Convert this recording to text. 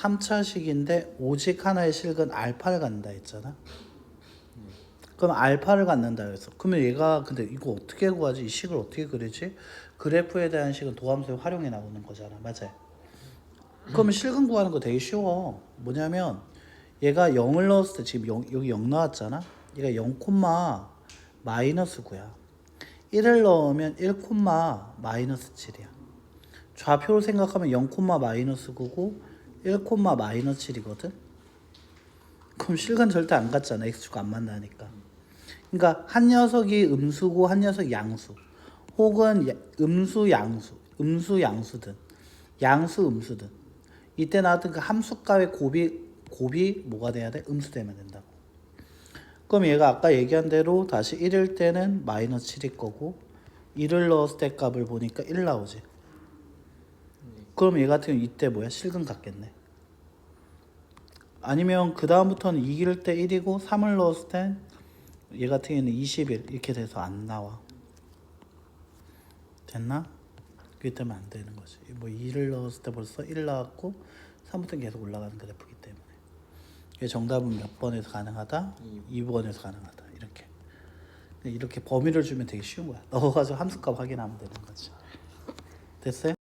3차식인데 오직 하나의 실근 알파를 갖는다 했잖아. 그럼 알파를 갖는다 그랬어. 그러면 얘가 근데 이거 어떻게 구하지? 이 식을 어떻게 그리지? 그래프에 대한 식은 도함수에 활용해 나오는 거잖아. 맞아요. 그러면 실근 구하는 거 되게 쉬워. 뭐냐면 얘가 0을 넣었을 때 지금 0, 여기 0 나왔잖아. 얘가 0 콤마 마이너스 9야. 1을 넣으면 1 콤마 마이너스 7이야. 좌표를 생각하면 0 콤마 마이너스 9고 1 콤마 마이너스 7이거든. 그럼 실근 절대 안 같잖아. x축 안 만나니까. 그러니까 한 녀석이 음수고 한 녀석이 양수. 혹은 야- 음수 양수, 음수 양수든 양수 음수든 이때 나왔던 그 함수값의 곱이 곱이 뭐가 돼야 돼? 음수 되면 된다고. 그럼 얘가 아까 얘기한 대로 다시 1일 때는 마이너스 7일 거고 1을 넣었을 때 값을 보니까 1 나오지. 그럼 얘 같은 경우 이때 뭐야? 실근 같겠네. 아니면 그 다음부터는 2일 때 1이고 3을 넣었을 땐 얘 같은 경우는 20일 이렇게 돼서 안 나와. 됐나? 그게 때문에 안 되는 거지. 뭐 2를 넣었을 때 벌써 1 나왔고 3부터는 계속 올라가는 그래프이기 때문에. 이게 정답은 몇 번에서 가능하다? 2번에서 가능하다. 이렇게. 이렇게 범위를 주면 되게 쉬운 거야. 넣어가지고 함수값 확인하면 되는 거지. 됐어요?